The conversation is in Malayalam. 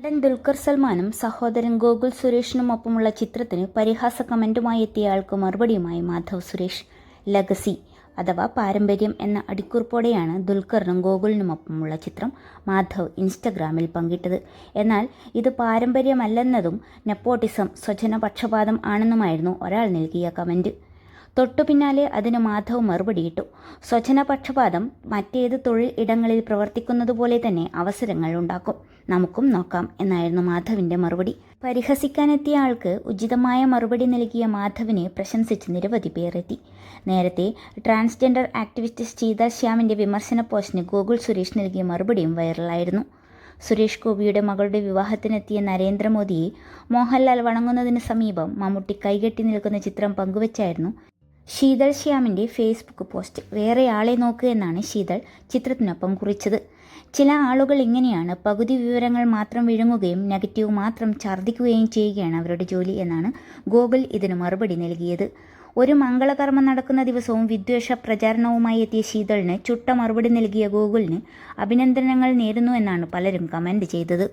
നടൻ ദുൽഖർ സൽമാനും സഹോദരൻ ഗോകുൽ സുരേഷിനുമൊപ്പമുള്ള ചിത്രത്തിന് പരിഹാസ കമന്റുമായി എത്തിയ ആൾക്ക് മറുപടിയുമായി മാധവ് സുരേഷ്. ലഗസി അഥവാ പാരമ്പര്യം എന്ന അടിക്കുറിപ്പോടെയാണ് ദുൽഖറിനും ഗോകുലിനുമൊപ്പമുള്ള ചിത്രം മാധവ് ഇൻസ്റ്റഗ്രാമിൽ പങ്കിട്ടത്. എന്നാൽ ഇത് പാരമ്പര്യമല്ലെന്നതും നെപ്പോട്ടിസം സ്വജനപക്ഷപാതം ആണെന്നുമായിരുന്നു ഒരാൾ നൽകിയ കമന്റ്. തൊട്ടു പിന്നാലെ അതിന് മാധവ് മറുപടിയിട്ടു സ്വജനപക്ഷപാതം മറ്റേത് തൊഴിൽ ഇടങ്ങളിൽ പ്രവർത്തിക്കുന്നതുപോലെ തന്നെ അവസരങ്ങൾ ഉണ്ടാക്കും. നമുക്കും നോക്കാം എന്നായിരുന്നു മാധവിന്റെ മറുപടി. പരിഹസിക്കാനെത്തിയ ആൾക്ക് ഉചിതമായ മറുപടി നൽകിയ മാധവിനെ പ്രശംസിച്ച് നിരവധി പേരെത്തി. നേരത്തെ ട്രാൻസ്ജെൻഡർ ആക്ടിവിസ്റ്റ് ശീതൾ ശ്യാമിന്റെ വിമർശന പോസ്റ്റിന് ഗോകുൽ സുരേഷ് നൽകിയ മറുപടിയും വൈറലായിരുന്നു. സുരേഷ് ഗോപിയുടെ മകളുടെ വിവാഹത്തിനെത്തിയ നരേന്ദ്രമോദിയെ മോഹൻലാൽ വണങ്ങുന്നതിന് സമീപം മമ്മൂട്ടി കൈകെട്ടി നിൽക്കുന്ന ചിത്രം പങ്കുവച്ചായിരുന്നു. ശീതൾ ശ്യാമിന്റെ ഫേസ്ബുക്ക് പോസ്റ്റ്. വേറെയാളെ നോക്കുക നോക്ക് എന്നാണ് ശീതൾ ചിത്രത്തിനൊപ്പം കുറിച്ചത്. ചില ആളുകൾ ഇങ്ങനെയാണ് പകുതി വിവരങ്ങൾ മാത്രം വിഴുങ്ങുകയും നെഗറ്റീവ് മാത്രം ഛർദ്ദിക്കുകയും ചെയ്യുകയാണ് അവരുടെ ജോലി എന്നാണ് ഗൂഗിൾ ഇതിന് മറുപടി നൽകിയത്. ഒരു മംഗളകർമ്മം നടക്കുന്ന ദിവസവും വിദ്വേഷ പ്രചാരണവുമായി എത്തിയ ശീതളിന് ചുട്ട മറുപടി നൽകിയ ഗോകുലിന് അഭിനന്ദനങ്ങൾ നേരുന്നു എന്നാണ് പലരും കമന്റ് ചെയ്തത്.